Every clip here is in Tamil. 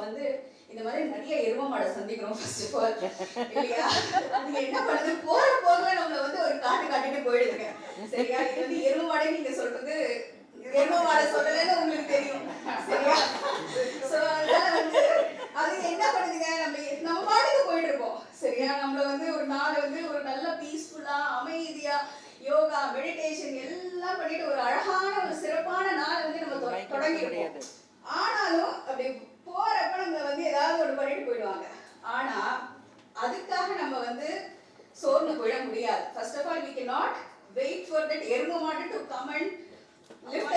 வந்து இந்த மாதிரி நிறைய எருமமாடை சந்திக்கிறோம் ஃபர்ஸ்ட் ஆஃப் ஆல் இல்லையா? அது என்ன பண்ணுது? போற போக நம்மள வந்து ஒரு காட்டு காட்டிட்டு போயிடுதுங்க. சரியா? இது வந்து எருமமாடை நீங்க சொல்றது எருமமாடை சொல்லலன்னு உங்களுக்கு தெரியும். சரியா? சோ அதனால வந்து அது என்ன பண்ணுதுங்க? நம்ம நம்ம பாட்டுக்கு போயிட்டு இருக்கோம் சரியா? நம்மள வந்து ஒரு நாள் வந்து ஒரு நல்ல பீஸ்ஃபுல்லா அமைதியா யோகா மெடிடேஷன் எல்லாம் பண்ணிட்டு ஒரு அழகான ஒரு சிறப்பான நாளை வந்து நம்ம தொடங்கிடுவோம் ஆனாலும் அப்படி போறப்ப நம்ம வந்து ஏதாவது ஒரு பண்ணிட்டு போயிடுவாங்க. ஆனா அதுக்காக நம்ம வந்து சோர்ந்து போயிட முடியாது. First of all we can not wait for that எரும மாட்டு டு கம் அண்ட் லிஃப்ட்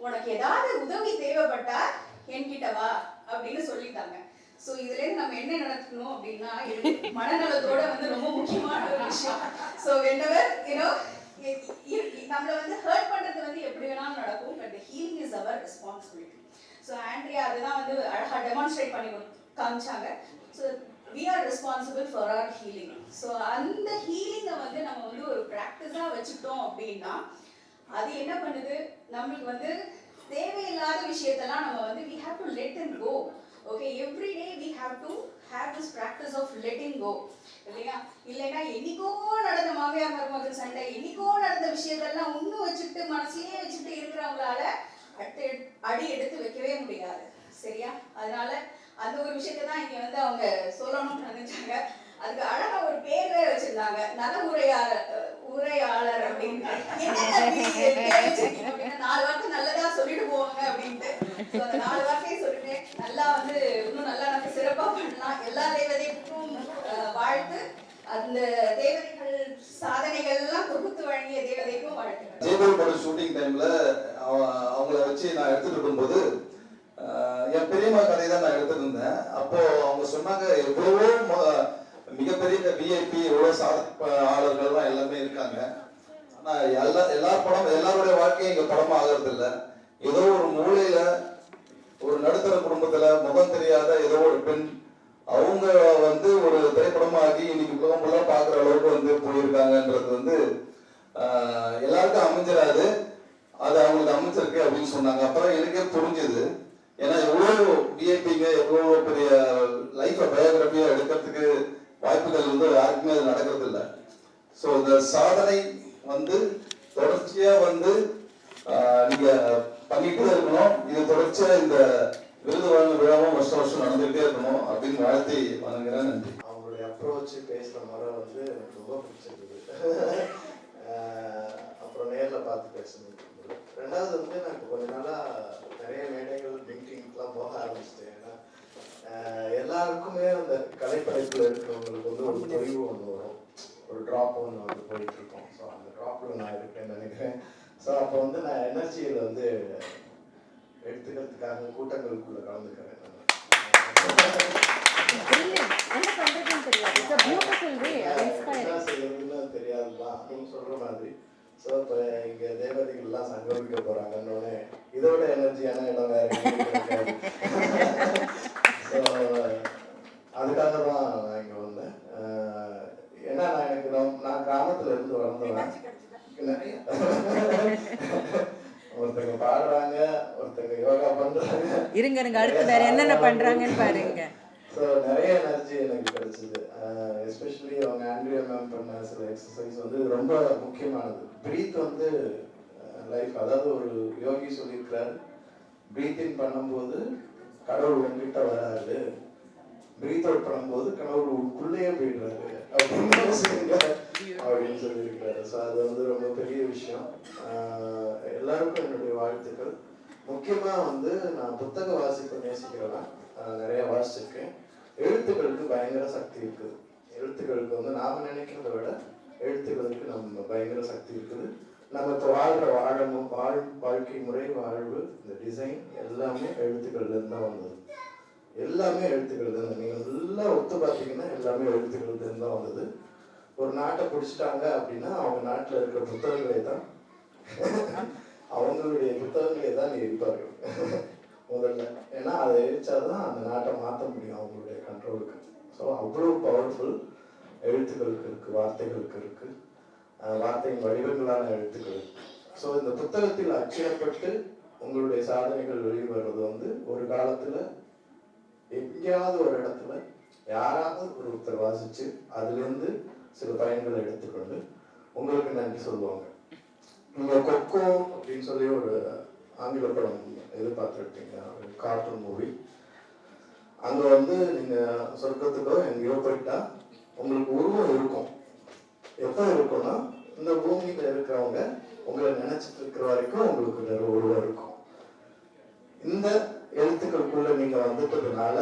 உனக்கு ஏதாவது உதவி தேவைப்பட்டா என்கிட்ட வா அப்படின்னு சொல்லிட்டாங்க ஸோ இதுல இருந்து நம்ம என்ன நடக்கணும் அப்படின்னா மனநலத்தோட வந்து ரொம்ப முக்கியமான ஒரு விஷயம். ஸோ வென்னவர் யூனோ நம்மள வந்து ஹர்ட் பண்றது வந்து எப்படி வேணாலும் நடக்கும் but healing is our responsibility so Andrea அதுதான் வந்து அழகா டெமான்ஸ்ட்ரேட் பண்ணி காமிச்சாங்க. So we are responsible for our healing so அந்த ஹீலிங்கை வந்து நம்ம வந்து ஒரு ப்ராக்டிஸாக வச்சுக்கிட்டோம் அப்படின்னா அது என்ன பண்ணுது? நம்மளுக்கு வந்து தேவையில்லாத விஷயத்தெல்லாம் நம்ம வந்து we have to let and go okay every day we have to have this practice of letting go இல்லையா? இல்லைன்னா என்னைக்கோ நடந்த மாமியார் மருமகள் சண்டை என்னைக்கோ நடந்த விஷயத்தெல்லாம் இன்னும் வச்சுட்டு மனசுலயே வச்சுட்டு இருக்கிறவங்களால அட்டு அடி எடுத்து வைக்கவே முடியாது. சரியா? அதனால அந்த ஒரு விஷயத்தை தான் இங்க வந்து அவங்க சொல்லணும்னு நினைச்சாங்க. அதுக்கு அழகா ஒரு பேர் வேற வச்சிருந்தாங்க. நல உரையாளர் உரையாளர் அப்படின்னு நாலு வார்த்தை நல்லதா சொல்லிட்டு போவாங்க அப்படின்ட்டு அந்த நாலு வார்த்தையை சொல்லிட்டேன் நல்லா வந்து இன்னும் நல்லா நம்ம சிறப்பா பண்ணலாம். எல்லா தேவதைக்கும் வாழ்த்து. அந்த தேவதைகள் சாதனைகள் எல்லாம் தொகுத்து வழங்கிய தேவதைக்கும் வாழ்த்து ஜெயபுரம் படம் ஷூட்டிங் டைம்ல அவங்கள வச்சு நான் எடுத்துட்டு இருக்கும்போது என் பெரியம்மா கதை தான் நான் எடுத்துட்டு இருந்தேன். அப்போ அவங்க சொன்னாங்க எவ்வளவோ இந்த மிகப்பெரிய விஐபி எவ்வளோ சாதனையாளர்கள்லாம் எல்லாமே இருக்காங்க. ஆனா எல்லா எல்லா படம் எல்லாருடைய வாழ்க்கையும் இங்க படமா ஆகிறது இல்ல ஏதோ ஒரு மூலையில ஒரு நடுத்தர குடும்பத்துல முகம் தெரியாத ஏதோ ஒரு பெண் அவங்க வந்து ஒரு திரைப்படமாகி இன்னைக்கு உலகம் ஃபுல்லாக பார்க்குற அளவுக்கு வந்து போயிருக்காங்கன்றது வந்து எல்லாருக்கும் அமைஞ்சிடாது அது அவங்களுக்கு அமைஞ்சிருக்கு அப்படின்னு சொன்னாங்க. அப்புறம் எனக்கே புரிஞ்சுது. ஏன்னா எவ்வளோ விஐபிங்க எவ்வளோ பெரிய லைஃப்பை பயோகிராஃபியாக எடுக்கிறதுக்கு வாய்ப்புகள் வந்து யாருக்குமே அது நடக்கிறது இல்லை ஸோ இந்த சாதனை வந்து தொடர்ச்சியா வந்து நீங்க பண்ணிட்டு இருக்கணும். இது தொடர்ச்சியா இந்த விருது வழங்கும் விழாவும் வருஷம் வருஷம் நடந்துகிட்டே இருக்கணும் அப்படின்னு வாழ்த்தி வணங்குறேன் நன்றி. அவங்களுடைய அப்ரோச் பேசுகிற முறை வந்து எனக்கு ரொம்ப பிடிச்சிருக்குது அப்புறம் நேரில் பார்த்து பேசணும். ரெண்டாவது வந்து எனக்கு கொஞ்ச நாளாக நிறைய மேடைகள் மீட்டிங்க்கெலாம் போக ஆரம்பிச்சிட்டேன். எல்லாருக்குமே அந்த கலைப்படைப்பில் இருக்கிறவங்களுக்கு வந்து ஒரு தொய்வு ஒன்று வரும். ஒரு ட்ராப் ஒன்று வந்து போயிட்டு இருக்கோம் ஸோ அந்த ட்ராப்பில் நான் இருக்கேன்னு நினைக்கிறேன். ஸோ அப்போ வந்து நான் எனர்ஜியில் வந்து எடுத்துக்கிறதுக்காக கூட்டங்களுக்குள்ள கலந்துக்கிறேன் தெரியாதுதான் நீங்க சொல்ற மாதிரி. ஸோ இப்போ இங்க தேவதைகள்லாம் சங்கமிக்க போறாங்கன்னு இதோட எனர்ஜியான இடம் வேற ஸோ அதுக்காக தான் நான் இங்க வந்தேன் அஹ் ஏன்னா நான் எனக்கு ரொம்ப- நான் கிராமத்துல இருந்து வளர்ந்தவன் ஒருத்தங்க பாடுறாங்க ஒருத்தங்க யோகா பண்றாங்க இருங்க இருங்க அடுத்து வேற என்னென்ன பண்றாங்கன்னு பாருங்க. ஸோ நிறைய எனர்ஜி எனக்கு கிடைச்சது. எஸ்பெஷலி அவங்க ஆண்ட்ரியா மேம் பண்ண சில எக்ஸசைஸ் வந்து ரொம்ப முக்கியமானது. ப்ரீத் வந்து லைஃப் அதாவது ஒரு யோகி சொல்லியிருக்கிறார். ப்ரீத் இன் பண்ணும்போது கடவுள் உங்ககிட்ட வராது ப்ரீத் அவுட் பண்ணும்போது கடவுள் உங்களுக்குள்ளேயே போயிடுறாரு. அப்படின்னு சொல்லுங்க அப்படின்னு சொல்லியிருக்கிறாரு. ஸோ அது வந்து ரொம்ப பெரிய விஷயம். எல்லாருக்கும் என்னுடைய வாழ்த்துக்கள். முக்கியமாக வந்து நான் புத்தக வாசிப்பு நேசிக்கிறவன் நிறைய வாசிச்சிருக்கேன். எழுத்துக்களுக்கு பயங்கர சக்தி இருக்குது. எழுத்துக்களுக்கு வந்து நாம் நினைக்கிறத விட எழுத்துக்களுக்கு நம்ம பயங்கர சக்தி இருக்குது. நம்ம இப்போ வாழ்கிற வாழமும் வாழ் வாழ்க்கை முறை வாழ்வு இந்த டிசைன் எல்லாமே எழுத்துக்கள்லேருந்து தான் வந்தது. எல்லாமே எழுத்துக்கள் தான் நீங்கள் நல்லா ஒத்து பார்த்தீங்கன்னா எல்லாமே எழுத்துக்கள்லேருந்து தான் வந்தது. ஒரு நாட்டை பிடிச்சிட்டாங்க அப்படின்னா அவங்க நாட்டில் இருக்கிற புத்தகங்களை தான். அவங்களுடைய புத்தகங்களை தான் இருப்பார்கள். முதல்ல. ஏன்னா அதை எரிச்சாதான் அந்த நாட்டை மாற்ற முடியும் அவங்களுடைய கண்ட்ரோலுக்கு ஸோ அவ்வளோ பவர்ஃபுல் எழுத்துக்களுக்கு இருக்குது வார்த்தைகளுக்கு இருக்குது வார்த்தையின் வடிவங்களான எழுத்துக்கள். ஸோ இந்த புத்தகத்தில் அச்சிடப்பட்டு உங்களுடைய சாதனைகள் வெளிவருவது வந்து ஒரு காலத்தில் எங்கேயாவது ஒரு இடத்துல யாராவது ஒருத்தர் வாசிச்சு அதுலேருந்து சில பயன்களை எடுத்துக்கொண்டு உங்களுக்கு நன்றி சொல்லுவாங்க. நம்ம கொக்கோ அப்படின்னு சொல்லி ஒரு ஆங்கில படம் எதிர்பார்த்துருக்கீங்க ஒரு கார்ட்டூன் மூவி அங்கே வந்து நீங்கள் சொர்க்கத்துக்கோ எங்கேயோ போயிட்டா உங்களுக்கு உருவம் இருக்கும். எப்போ இருக்கும்னா இந்த பூமியில் இருக்கிறவங்க உங்களை நினைச்சிட்டு இருக்கிற வரைக்கும் உங்களுக்கு வேற உருவம் இருக்கும் இந்த எழுத்துக்களுக்குள்ள நீங்க வந்துட்டதுனால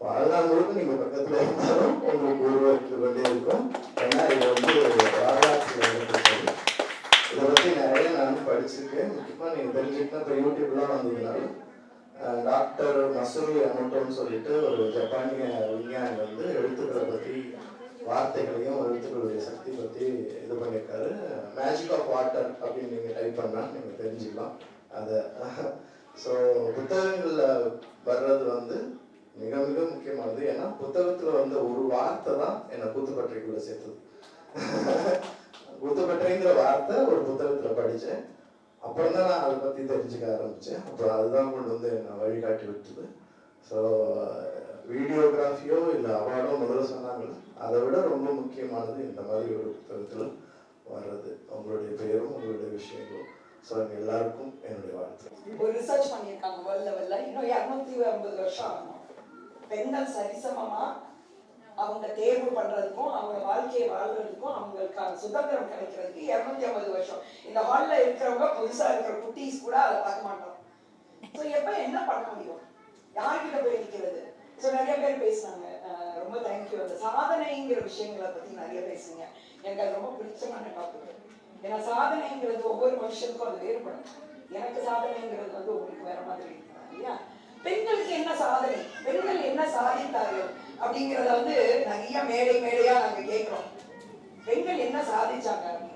வாழ்நாள் முழுக்க நீங்க பக்கத்துல இருந்தாலும் உங்களுக்கு உருவம் இருந்து கொண்டே இருக்கும் ஏன்னா இது வந்து வரலாற்றுல இருக்கிறது இதை பத்தி நிறைய நான் படிச்சிருக்கேன் முக்கியமா நீங்க தெரிஞ்சுக்கிட்டா இப்போ யூடியூப்லாம் வந்ததுனால அஹ், டாக்டர் மசூரி அமோட்டோன்னு சொல்லிட்டு ஒரு ஜப்பானிய விஞ்ஞானி வந்து எழுத்துக்களை பற்றி வார்த்தைகளையும் எழுத்துக்களுடைய சக்தி பற்றி இது பண்ணியிருக்காரு. மேஜிக் ஆஃப் வாட்டர் அப்படின்னு நீங்கள் டைப் பண்ணால் நீங்கள் தெரிஞ்சுக்கலாம். அதை. ஸோ புத்தகங்களில் வர்றது வந்து மிக மிக முக்கியமானது. ஏன்னா புத்தகத்தில் வந்த ஒரு வார்த்தை தான் என்னை கூத்துப்பற்றைக்குள்ளே சேர்த்தது. கூத்துப்பற்றைங்கிற வார்த்தை ஒரு புத்தகத்தில் படித்தேன். அப்புறம் தான் நான் அதை பற்றி தெரிஞ்சுக்க ஆரம்பித்தேன். அப்புறம் அதுதான் கொண்டு வந்து என்னை வழிகாட்டி விட்டுது. ஸோ வீடியோகிராஃபியோ இல்லை அவார்டோ முதல்ல சொன்னாங்க அதை விட ரொம்ப முக்கியமானது இந்த மாதிரி ஒரு புத்தகத்தில் வர்றது. உங்களுடைய பெயரும் உங்களுடைய விஷயங்களும். ஸோ எல்லாருக்கும் என்னுடைய வாழ்த்து ஒரு ரிசர்ச் பண்ணியிருக்காங்க வேர்ல்ட் லெவலில் இன்னும் இரநூத்தி ஐம்பது வருஷம் ஆகும் பெண்கள் சரிசமமா அவங்க தேர்வு பண்றதுக்கும் அவங்க வாழ்க்கையை வாழ்றதுக்கும் அவங்களுக்கான சுதந்திரம் கிடைக்கிறதுக்கு இரநூத்தி ஐம்பது வருஷம். இந்த ஹால்ல இருக்கிறவங்க புதுசா இருக்கிற குட்டீஸ் கூட அதை பார்க்க மாட்டோம். ஸோ எப்ப என்ன பண்ண முடியும்? யார்கிட்ட போய் நிற்கிறது ஸோ நிறைய பேர் பேசுனாங்க ரொம்ப தேங்க்யூ அந்த சாதனைங்கிற விஷயங்களை பத்தி நிறைய பேசுங்க. எனக்கு அது ரொம்ப பிடிச்சமான டாபிக் ஏன்னா சாதனைங்கிறது ஒவ்வொரு மனுஷனுக்கும் அது வேறுபடும். எனக்கு சாதனைங்கிறது வந்து உங்களுக்கு வேற மாதிரி இருக்கலாம் இல்லையா? பெண்களுக்கு என்ன சாதனை? பெண்கள் என்ன சாதித்தார்கள்? அப்படிங்கிறத வந்து நிறைய மேடை மேடையா நாங்க கேட்கிறோம். பெண்கள் என்ன சாதிச்சாங்க அப்படின்னு.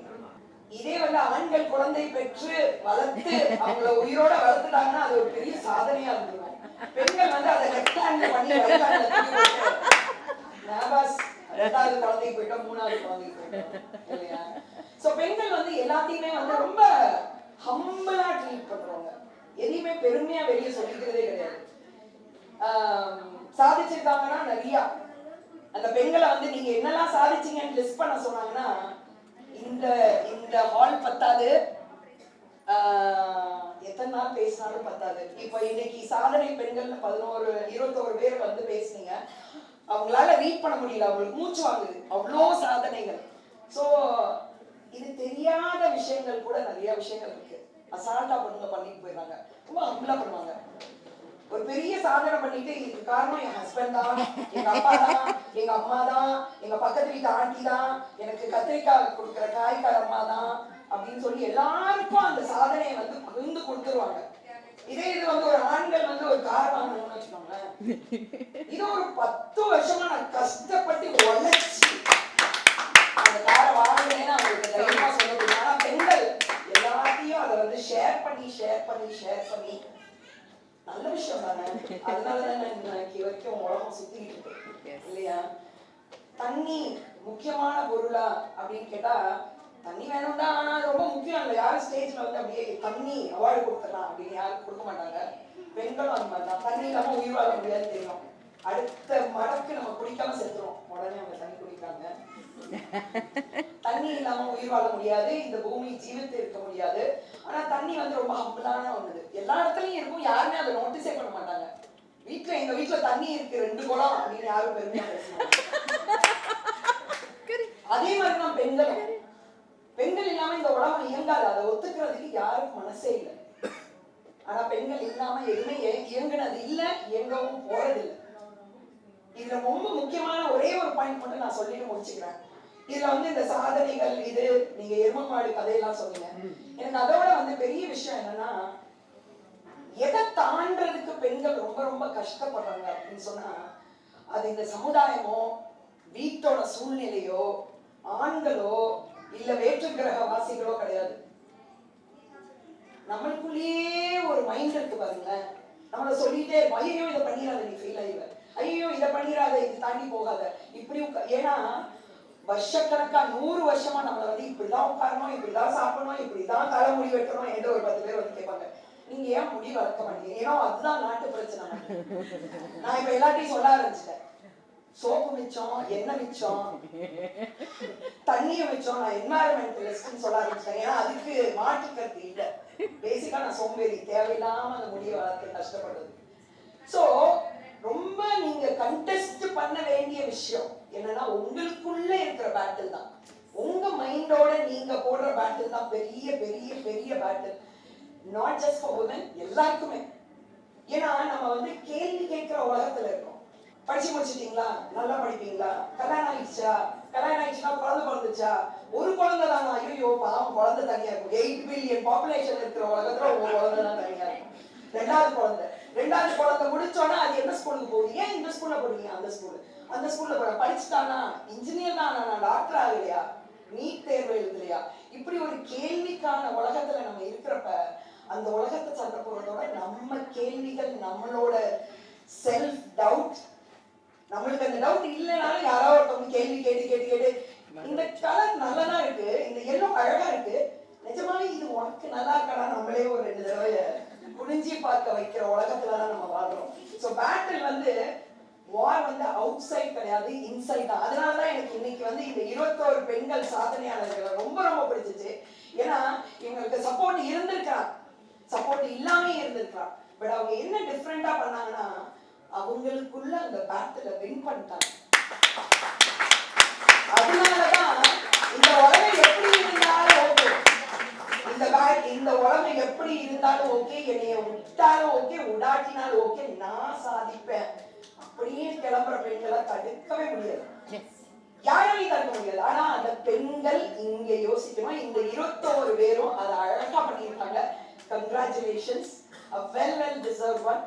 இதே வந்து ஆண்கள் குழந்தை பெற்று வளர்த்து அவங்கள உயிரோட வளர்த்துட்டாங்கன்னா அது ஒரு பெரிய சாதனையா இருந்தது. பெண்கள் வந்து அதை லெஃப்ட் ஹேண்ட்ல பண்ணி ரைட் ஹேண்ட்ல நாபாஸ் ரெண்டாவது குழந்தைக்கு போயிட்டோம் மூணாவது குழந்தைக்கு போயிட்டோம் இல்லையா? சோ பெண்கள் வந்து எல்லாத்தையுமே வந்து ரொம்ப ஹம்பிளா ட்ரீட் பண்றாங்க எதையுமே பெருமையா வெளியே சொல்லிக்கிறதே கிடையாது. சாதிச்சிருக்காங்கன்னா நிறைய. அந்த பெண்களை வந்து நீங்க என்னெல்லாம் சாதிச்சீங்கன்னு லிஸ்ட் பண்ண சொன்னாங்கன்னா இந்த இந்த ஹால் பத்தாது. ஆஹ், எத்தனை நாள் பேசினாலும் பத்தாது. இப்போ இன்னைக்கு சாதனை பெண்கள்னு பதினோரு இருபத்தோரு பேர் வந்து பேசுனீங்க. அவங்களால ரீட் பண்ண முடியல. அவங்களுக்கு மூச்சு வாங்குது. அவ்வளோ சாதனைகள். ஸோ இது தெரியாத விஷயங்கள் கூட நிறைய விஷயங்கள் இருக்கு. அசால்ட்டா பொண்ணுங்க பண்ணிட்டு போயிடுறாங்க. ரொம்ப ஹம்பிளா பண்ணுவாங்க. ஒரு பெரிய சாதனை பண்ணிட்டு இதுக்கு காரணம் என் ஹஸ்பண்ட் தான் எங்க அப்பா தான் எங்க அம்மா தான் எங்க பக்கத்து வீட்டு ஆண்டி தான் எனக்கு கத்திரிக்காய் கொடுக்குற காய்க்கார அம்மா தான் அப்படின்னு சொல்லி எல்லாருக்கும் அந்த சாதனையை வந்து பகிர்ந்து கொடுத்துருவாங்க. இதே இது வந்து ஒரு ஆண்கள் வந்து ஒரு கார் வாங்கணும்னு வச்சுக்கோங்களேன். இது ஒரு பத்து வருஷமா நான் கஷ்டப்பட்டு உழைச்சி அந்த காரை வாங்கினேன்னு அவங்களுக்கு தைரியமா சொல்ல முடியும். ஆனா பெண்கள் எல்லாத்தையும் அதை வந்து ஷேர் பண்ணி ஷேர் பண்ணி ஷேர் பண்ணி நல்ல விஷயம் தானே? அதனால தானே இன்னைக்கு வரைக்கும் உலகம் சுத்திக்கிட்டு இருக்கு. இல்லையா? தண்ணி முக்கியமான பொருளா அப்படின்னு கேட்டா தண்ணி வேணும் தான் ஆனா அது ரொம்ப முக்கியம். இல்லை யாரும் ஸ்டேஜ்ல வந்து அப்படியே தண்ணி அவார்டு கொடுத்துடலாம் அப்படின்னு யாரும் கொடுக்க மாட்டாங்க. பெண்களும் அந்த மாதிரி தான் தண்ணி இல்லாம உயிர் வாழ முடியாது தெரியும் அடுத்த மடக்கு நம்ம குடிக்காம செத்துரும். உடனே அவங்க தண்ணி குடிக்காங்க தண்ணி இல்லாம உயிர் வாழ முடியாது. இந்த பூமி ஜீவித்து இருக்க முடியாது. ஆனா தண்ணி வந்து ரொம்ப ஹம்பிளான ஒண்ணு. எல்லா இடத்துலயும் இருக்கும். யாருமே அதை நோட்டீஸே பண்ண மாட்டாங்க. வீட்ல எங்க வீட்ல தண்ணி இருக்கு ரெண்டு குடம் அப்படின்னு யாரும் பெருமையா பேசுவாங்க அதே மாதிரிதான் பெண்களும். பெண்கள் இல்லாம இந்த உலகம் இயங்காது. அதை ஒத்துக்கிறதுக்கு யாரும் மனசே இல்லை. ஆனா பெண்கள் இல்லாம எதுவுமே இய- இயங்குனது இல்ல இயங்கவும் போறது இல்ல இதுல ரொம்ப முக்கியமான ஒரே ஒரு பாயிண்ட் மட்டும் நான் சொல்லிட்டு முடிச்சுக்கிறேன். இதுல வந்து இந்த சாதனைகள் இது நீங்க எருமமாடு கதையெல்லாம் சொன்னீங்க. எனக்கு அதோட வந்து பெரிய விஷயம் என்னன்னா எதை தாண்டதுக்கு பெண்கள் ரொம்ப ரொம்ப கஷ்டப்படுறாங்க அப்படின்னு சொன்னா அது இந்த சமுதாயமோ வீட்டோட சூழ்நிலையோ ஆண்களோ இல்ல வேற்று கிரக வாசிகளோ கிடையாது. நம்மளுக்குள்ளேயே ஒரு மைண்ட் இருக்கு பாருங்களேன். நம்மள சொல்லிட்டே இருப்போம் ஐயோ இதை பண்ணிடாத நீ ஃபெயில் ஆயிவ ஐயோ இதை பண்ணிடாத இது தாண்டி போகாத. இப்படி ஏன்னா வருஷக்கணக்கா நூறு வருஷமா நம்மள வந்து இப்படிதான் உட்காரணும் இப்படிதான் சாப்பிடணும் இப்படிதான் தலைமுடி வெட்டணும் என்ற ஒரு பத்து பேர் வந்து கேட்பாங்க. நீங்க ஏன் முடி வளர்க்க மாட்டீங்க? ஏன்னா அதுதான் நாட்டு பிரச்சனை. நான் இப்ப எல்லாத்தையும் சொல்ல ஆரம்பிச்சிட்டேன். சோப்பு மிச்சம் எண்ணெய் மிச்சம். தண்ணிய மிச்சம். நான் என்வாயரன்மெண்டலிஸ்ட்னு சொல்ல ஆரம்பிச்சிட்டேன். ஏன்னா அதுக்கு மாற்று கருத்து இல்ல. பேசிக்கா நான் சோம்பேறி. தேவையில்லாம அந்த முடியை வளர்த்து கஷ்டப்படுறது. சோ ரொம்ப நீங்க கண்டெஸ்ட் பண்ண வேண்டிய விஷயம் என்னன்னா உங்களுக்குள்ள இருக்கிற பேட்டில் தான். உங்க மைண்டோட நீங்க போடுற பேட்டில் தான் பெரிய பெரிய பெரிய battle not just for women எல்லாருக்குமே. ஏன்னா நம்ம வந்து கேள்வி கேட்கிற உலகத்துல இருக்கோம். படிச்சு முடிச்சிட்டீங்களா? நல்லா படிப்பீங்களா? கல்யாணம் ஆயிடுச்சா? கல்யாணம் ஆயிடுச்சுன்னா குழந்தை பிறந்துச்சா ஒரு குழந்தை தானா? ஐயோ பாவம் குழந்தை தனியா இருக்கும். எயிட் பில்லியன் பாப்புலேஷன் இருக்கிற உலகத்துல ஒரு குழந்தை தான் தனியா இருக்கும். ரெண்டாவது குழந்தை. ரெண்டாவது குழந்தை முடிச்சோன்னா அது எந்த ஸ்கூலுக்கு போகுது? ஏன் இந்த ஸ்கூல்ல போடுவீங்க அந்த ஸ்கூல் அந்த ஸ்கூல்ல போற படிச்சுட்டானா? இன்ஜினியர் தான் நான் டாக்டர் ஆகலையா? நீட் தேர்வு எழுதலையா? இப்படி ஒரு கேள்விக்கான உலகத்துல நம்ம இருக்கிறப்ப அந்த உலகத்தை சண்டை போடுறதோட நம்ம கேள்விகள் நம்மளோட செல்ஃப் டவுட் நம்மளுக்கு அந்த டவுட் இல்லைனாலும் யாரோ ஒருத்தவங்க கேள்வி கேட்டு கேட்டு கேட்டு இந்த கலர் நல்லதா இருக்கு இந்த எல்லோ அழகா இருக்கு. நிஜமாவே இது உனக்கு நல்லா இருக்கா நம்மளே ஒரு ரெண்டு தடவை குடிஞ்சி பார்க்க வைக்கிற உலகத்துல தான் நம்ம வாழ்றோம். ஸோ பேட்டில் வந்து வார் வந்து அவுட் சைட் கிடையாது இன்சைட் தான். அதனால தான் எனக்கு இன்னைக்கு வந்து இந்த இருபத்தோரு பெண்கள் சாதனையாளர்களை ரொம்ப ரொம்ப பிடிச்சிச்சு. ஏன்னா இவங்களுக்கு சப்போர்ட் இருந்திருக்கிறான் சப்போர்ட் இல்லாமே இருந்திருக்கிறான் பட் அவங்க என்ன டிஃப்ரெண்டா பண்ணாங்கன்னா அவங்களுக்குள்ள அந்த பேட்டில வின் பண்ணிட்டாங்க. அதனாலதான் இந்த உலகம் எப்படி இருந்தாலும் ஓகே. இந்த இந்த உலகம் எப்படி இருந்தாலும் ஓகே. என்னைய விட்டாலும் ஓகே. உடாட்டினாலும் ஓகே. நான் சாதிப்பேன். அப்படியே கிளம்புற பெண்களை தடுக்கவே முடியாது. யாராலையும் தடுக்க முடியாது. ஆனா அந்த பெண்கள் இங்க யோசிக்கணும். இந்த இருபத்தோரு பேரும் அதை அழகா பண்ணியிருக்காங்க. Congratulations well well deserve one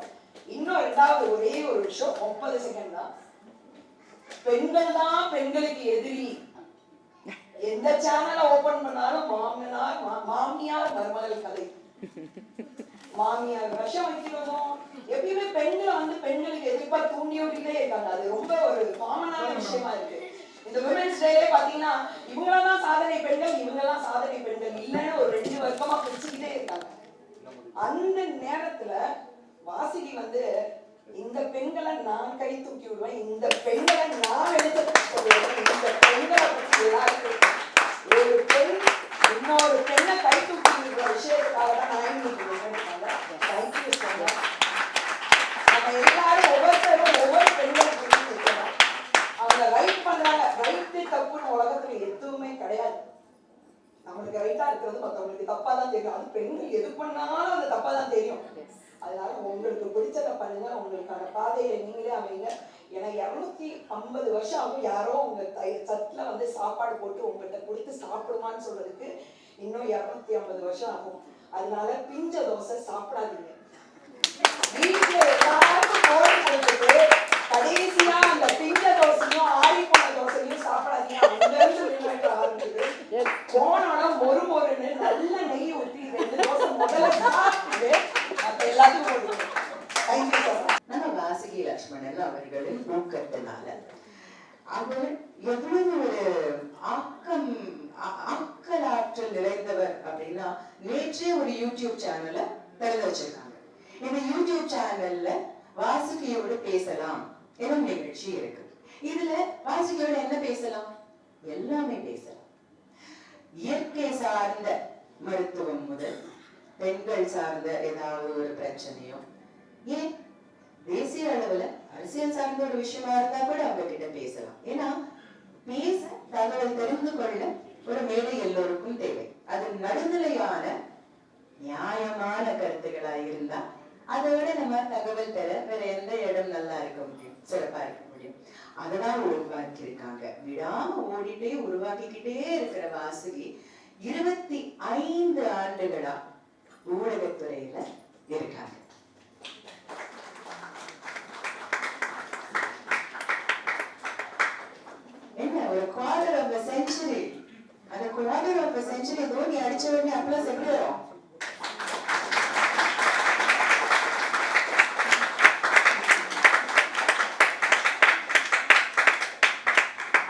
இன்னும் ரெண்டாவது ஒரே ஒரு விஷயம் முப்பது செகண்ட் தான். பெண்கள் தான் பெண்களுக்கு எதிரி. எந்த சேனலை ஓபன் பண்ணாலும் மாமனார் மாமியார் மருமகள் கதை. மாமியார் விஷம் வைக்கிறதும் எப்பயுமே பெண்களை வந்து பெண்களுக்கு எதிர்ப்பா தூண்டி விட்டுட்டே இருக்காங்க. அது ரொம்ப ஒரு காமனான விஷயமா இருக்கு. இந்த விமன்ஸ் டேலே பாத்தீங்கன்னா இவங்களெல்லாம் சாதனை பெண்கள் இவங்கெல்லாம் சாதனை பெண்கள் இல்லைன்னு ஒரு ரெண்டு வருஷமா பிரிச்சுக்கிட்டே இருக்காங்க. அந்த நேரத்துல வாசுகி வந்து இந்த பெண்களை நான் கை தூக்கி விடுவேன் இந்த பெண்களை நான் எடுத்து சொல்லுவேன் இந்த பெண்களை பத்தி எல்லாருக்கும். ஒரு பெண் இன்னொரு பெண்ணை கை தூக்கி விடுற விஷயத்துக்காக தான் நான் இன்னைக்கு நினைக்கிறாங்க தேங்க்யூ ஸோ மச் நம்ம எல்லாரும் ஒவ்வொருத்தரும் ஒவ்வொரு பெண்களை குறித்து நிற்கிறோம் அவங்க ரைட் பண்றாங்க. ரைட்டு தப்புன்னு உலகத்துல எதுவுமே கிடையாது. நம்மளுக்கு ரைட்டா இருக்கிறது மத்தவங்களுக்கு தப்பா தான் தெரியும். அது பெண்கள் எது பண்ணாலும் அது தப்பா தான் தெரியும். உங்களுக்கு பிடிச்சதை பண்ணுங்க. உங்களுக்கான பாதையை நீங்களே அமைங்க. ஏன்னா இரநூத்தி ஐம்பது வருஷம் ஆகும். யாரோ உங்க தை சத்துல வந்து சாப்பாடு போட்டு உங்கள்கிட்ட கொடுத்து சாப்பிடுமான்னு சொல்றதுக்கு இன்னும் இரநூத்தி ஐம்பது வருஷம் ஆகும். அதனால பிஞ்ச தோசை சாப்பிடாதீங்க. வீட்டுல எல்லாருக்கும் போட்டு கொடுத்துட்டு கடைசியா அந்த பிஞ்ச தோசையும் ஆறி போன தோசையும் சாப்பிடாதீங்க. போனோட மொறு மொறுன்னு நல்ல நெய் ஊற்றி ரெண்டு தோசை முதல்ல சாப்பிட்டு சார் நம்ம வாசுகி லட்சுமணன் அவர்களின் ஊக்கத்தினால அவர் எவ்வளவு ஒரு ஆக்கம் ஆக்கலாற்றல் நிறைந்தவர் அப்படின்னா நேற்றே ஒரு யூடியூப் சேனலை திறந்து வச்சிருக்காங்க. இந்த யூடியூப் சேனல்ல வாசுகியோடு பேசலாம். எனும் நிகழ்ச்சி இருக்கு. இதுல வாசுகியோட என்ன பேசலாம்? எல்லாமே பேசலாம். இயற்கை சார்ந்த மருத்துவம் முதல் பெண்கள் சார்ந்த ஏதாவது ஒரு பிரச்சனையோ ஏன்? தேசிய அளவுல அரசியல் சார்ந்த ஒரு விஷயமா இருந்தா கூட அவங்க கிட்ட பேசலாம். ஏன்னா பேச தகவல் தெரிந்து கொள்ள ஒரு மேடை எல்லோருக்கும் தேவை. அது நடுநிலையான நியாயமான கருத்துக்களா இருந்தா அதோட நம்ம தகவல் தர வேற எந்த இடம் நல்லா இருக்க முடியும்? சிறப்பா இருக்க முடியும். அததான் உருவாக்கி இருக்காங்க விடாம ஓடிட்டே உருவாக்கிக்கிட்டே இருக்கிற வாசுகி இருபத்தி ஐந்து ஆண்டுகளா ஊடகத்துறையில இருக்காங்க. என்ன ஒரு குவார்டர் ஆஃப் செஞ்சுரி அந்த குவார்டர் ஆஃப் செஞ்சுரி தோனி அடிச்ச உடனே அப்பெல்லாம் எப்படி வரும்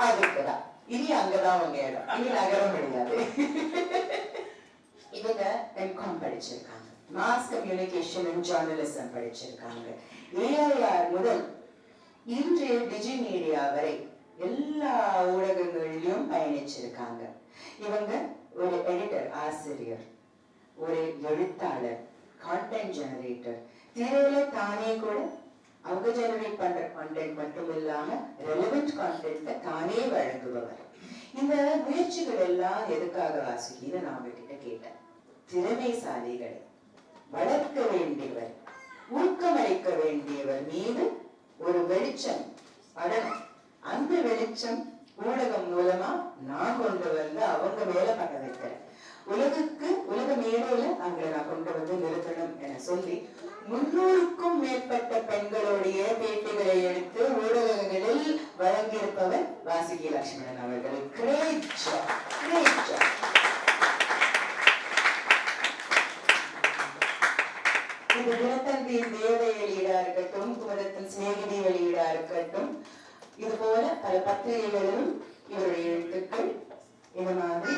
அதுக்குதான் இனி அங்கதான் அவங்க இடம் இனி நகர முடியாது இவங்க எம்காம் படிச்சிருக்காங்க மாஸ் கம்யூனிகேஷன் அண்ட் ஜேர்னலிசம் படிச்சிருக்காங்க. ஏஐஆர் முதல் இன்றைய டிஜி மீடியா வரை எல்லா ஊடகங்களிலும் பயணிச்சிருக்காங்க. இவங்க ஒரு எடிட்டர் ஆசிரியர் ஒரு எழுத்தாளர் கான்டென்ட் ஜெனரேட்டர் திரையில தானே கூட அவங்க ஜெனரேட் பண்ற கான்டென்ட் மட்டும் இல்லாம ரெலவெண்ட் கான்டென்ட்டை தானே வழங்குபவர். இந்த முயற்சிகள் எல்லாம் எதுக்காக வாசுகின்னு நான் உங்ககிட்ட கேட்டேன். திறமைசாலிகளை. வளர்க்க வேண்டியவர் ஊக்கமளிக்க வேண்டியவர் மீது ஒரு வெளிச்சம் படணும். அந்த வெளிச்சம் ஊடகம் மூலமா நான் கொண்டு வந்து அவங்க வேலை பண்ண வைக்கிறேன். உலகுக்கு உலக மேடையில அவங்களை நான் கொண்டு வந்து நிறுத்தணும் என சொல்லி முன்னூறுக்கும் மேற்பட்ட பெண்களுடைய பேட்டிகளை எடுத்து ஊடகங்களில் வழங்கியிருப்பவர் வாசுகி லட்சுமணன் அவர்கள் கிரேட் ஜாப் கிரேட் ஜாப் இந்த தினத்தந்தியின் தேவதை வெளியீடா இருக்கட்டும் குமரத்தின் சிநேகிதி வெளியீடா இருக்கட்டும் இது போல பல பத்திரிகைகளிலும் இவருடைய எழுத்துக்கள் இந்த மாதிரி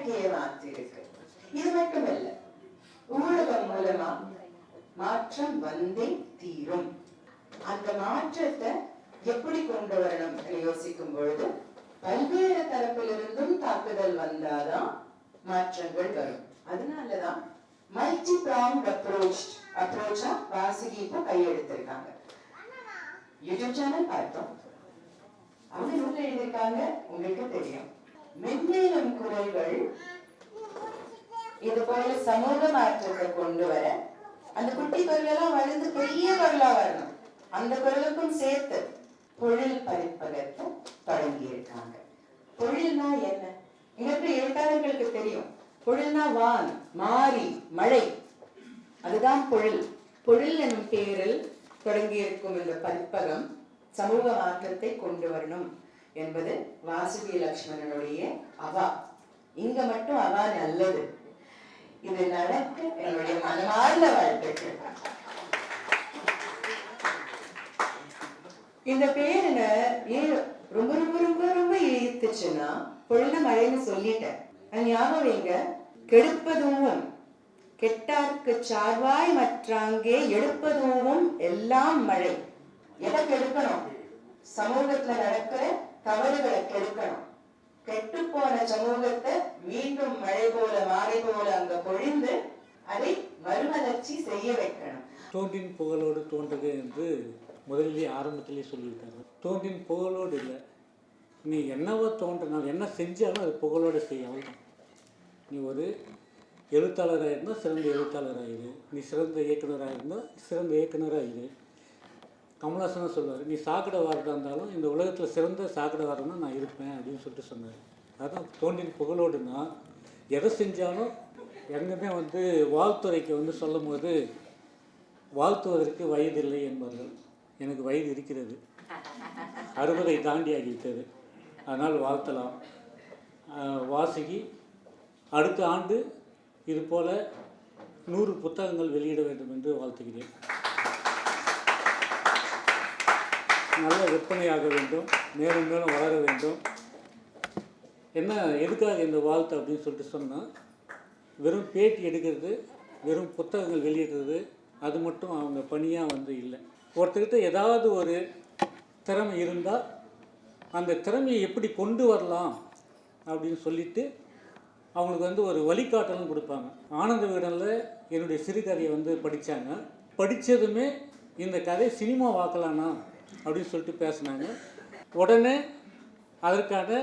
பலருடைய இருக்கு இது மட்டுமல்ல ஊடகம் மூலமா மாற்றம் வந்தே தீரும். அந்த மாற்றத்தை எப்படி கொண்டு வரணும் யோசிக்கும் பொழுது பல்வேறு தரப்பிலிருந்தும் தாக்குதல் வந்தாதான் மாற்றங்கள் வரும். அதனாலதான் மல்டி ப்ராங்ட் அப்ரோச் அப்ரோச்சா வாசுகி இப்போ கையெடுத்திருக்காங்க யூடியூப் சேனல் பார்த்தோம். அவங்க நூல் எழுதியிருக்காங்க உங்களுக்கு தெரியும். மென்மேலும் குரல்கள் இது போல சமூக மாற்றத்தை கொண்டு வர அந்த குட்டி குரலெல்லாம் வளர்ந்து பெரிய குரலா வரணும். அந்த குரலுக்கும் சேர்த்து பொழில் பதிப்பகத்தை தொடங்கி இருக்காங்க பொழில்னா என்ன? இங்க எழுத்தாளர்களுக்கு தெரியும். பொழில்னா வான் மாறி மழை. அதுதான் பொழில் பொழில் எனும் பேரில் தொடங்கியிருக்கும் இந்த பதிப்பகம் சமூக மாற்றத்தை கொண்டு வரணும். என்பது வாசுகி லக்ஷ்மணனுடைய அவா. இங்க மட்டும் அவா நல்லது. இது நடக்க என்னுடைய மனமார்ந்த வாழ்த்துக்கள். இந்த பேருல ஏன் ரொம்ப ரொம்ப ரொம்ப ரொம்ப ஈர்த்துச்சுன்னா பொழுது மழைன்னு சொல்லிட்டேன். அது ஞாபகம் வைங்க. கெடுப்பதுவும் கெட்டார்க்கு சார்வாய் மற்றாங்கே எடுப்பதுவும் எல்லாம் மழை. எதை கெடுக்கணும்? சமூகத்துல நடக்கிற தவறுகளை கெடுக்கணும். கெட்டு போன சமூகத்தை மீண்டும் மழை போல மாலை போல அங்க பொழிந்து அதை மறுமலர்ச்சி செய்ய வைக்கணும். தோன்றின் புகழோடு தோன்றுக என்று முதலிலே ஆரம்பத்திலே சொல்லிவிட்டார் தோன்றின் புகழோடு இல்லை. நீ என்னவோ தோன்றினால் என்ன செஞ்சாலும் அது புகழோடு செய்ய நீ ஒரு எழுத்தாளராக இருந்தால் சிறந்த எழுத்தாளராக இரு நீ சிறந்த இயக்குனராக இருந்தால் சிறந்த இயக்குனராக இரு கமலாசனம் சொல்லுவார் நீ சாக்கடை வாரடாக இருந்தாலும் இந்த உலகத்தில் சிறந்த சாக்கடை வாரம்னா நான் இருப்பேன் அப்படின்னு சொல்லிட்டு சொன்னார். அதான் தோண்டின் புகழோடுனா எதை செஞ்சாலும் எங்கேயுமே வந்து வாழ்த்துறைக்கு வந்து சொல்லும் போது வாழ்த்துவதற்கு வயதில்லை என்பார்கள். எனக்கு வயது இருக்கிறது. அறுபதை தாண்டி ஆகிவிட்டது. அதனால் வாழ்த்தலாம். ஆஹ் வாசுகி அடுத்த ஆண்டு இதுபோல் நூறு புத்தகங்கள் வெளியிட வேண்டும் என்று வாழ்த்துகிறேன். நல்ல விற்பனையாக வேண்டும் மேலும் மேலும் வளர வேண்டும். என்ன எதுக்காக இந்த வாழ்த்து அப்படின்னு சொல்லிட்டு சொன்னால் வெறும் பேட்டி எடுக்கிறது வெறும் புத்தகங்கள் வெளியிடுறது அது மட்டும் அவங்க பணியாக வந்து இல்லை. ஒருத்தர்கிட்ட ஏதாவது ஒரு திறமை இருந்தால் அந்த திறமையை எப்படி கொண்டு வரலாம் அப்படின்னு சொல்லிட்டு அவங்களுக்கு வந்து ஒரு வழிகாட்டலும் கொடுப்பாங்க. ஆனந்த விகடனில் என்னுடைய சிறுகதையை வந்து படித்தாங்க படித்ததுமே இந்த கதை சினிமா வாக்கலானா? அப்படின்னு சொல்லிட்டு பேசினாங்க. உடனே அதற்கான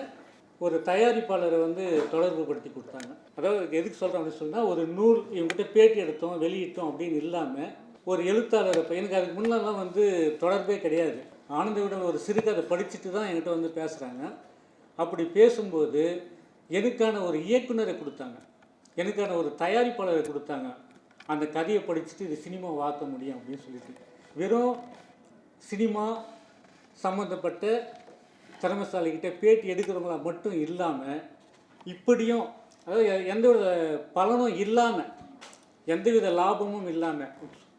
ஒரு தயாரிப்பாளரை வந்து தொடர்பு படுத்தி கொடுத்தாங்க. அதாவது எதுக்கு சொல்கிறேன் அப்படின்னு சொன்னால் ஒரு நூல் இவங்ககிட்ட பேட்டி எடுத்தோம் வெளியிட்டோம் அப்படின்னு இல்லாமல் ஒரு எழுத்தாளர் இப்போ எனக்கு அதுக்கு முன்னெல்லாம் வந்து தொடர்பே கிடையாது. ஆனந்த விடன் ஒரு சிறுகதை படிச்சுட்டு தான் என்கிட்ட வந்து பேசுகிறாங்க அப்படி பேசும்போது எனக்கான ஒரு இயக்குனரை கொடுத்தாங்க. எனக்கான ஒரு தயாரிப்பாளரை கொடுத்தாங்க. அந்த கதையை படிச்சுட்டு இது சினிமா வாக்க முடியும் அப்படின்னு சொல்லிட்டு. வெறும் சினிமா சம்மந்தப்பட்ட திறமைசாலிக்கிட்ட பேட்டி எடுக்கிறவங்களா மட்டும் இல்லாமல் இப்படியும் அதாவது எந்த ஒரு பலனும் இல்லாமல் எந்தவித லாபமும் இல்லாமல்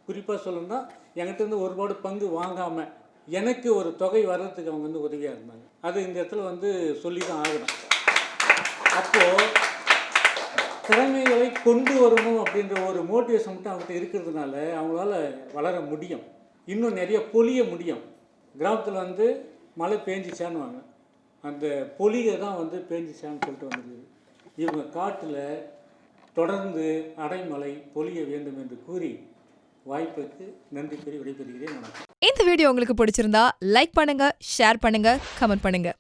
குறிப்பாக சொல்லணும்னா என்கிட்ட இருந்து பங்கு வாங்காமல் எனக்கு ஒரு தொகை வர்றதுக்கு அவங்க வந்து உதவியாக இருந்தாங்க. அது இந்த இடத்துல வந்து சொல்லி தான் ஆகணும். அப்போது திறமைகளை கொண்டு வரணும் அப்படின்ற ஒரு மோட்டிவேஷன் மட்டும் அவங்ககிட்ட இருக்கிறதுனால அவங்களால வளர முடியும். இன்னும் நிறைய பொழிய முடியும். கிராமத்தில் வந்து மழை பேஞ்சிச்சான்னுவாங்க. அந்த பொலிகை தான் வந்து பேஞ்சிச்சான்னு சொல்லிட்டு வந்தது இவங்க காட்டில் தொடர்ந்து அடைமழை பொழிய வேண்டும் என்று கூறி வாய்ப்புக்கு நன்றி கூறி விடைபெறுகிறேன். வணக்கம் இந்த வீடியோ உங்களுக்கு பிடிச்சிருந்தா லைக் பண்ணுங்க ஷேர் பண்ணுங்க கமெண்ட் பண்ணுங்க.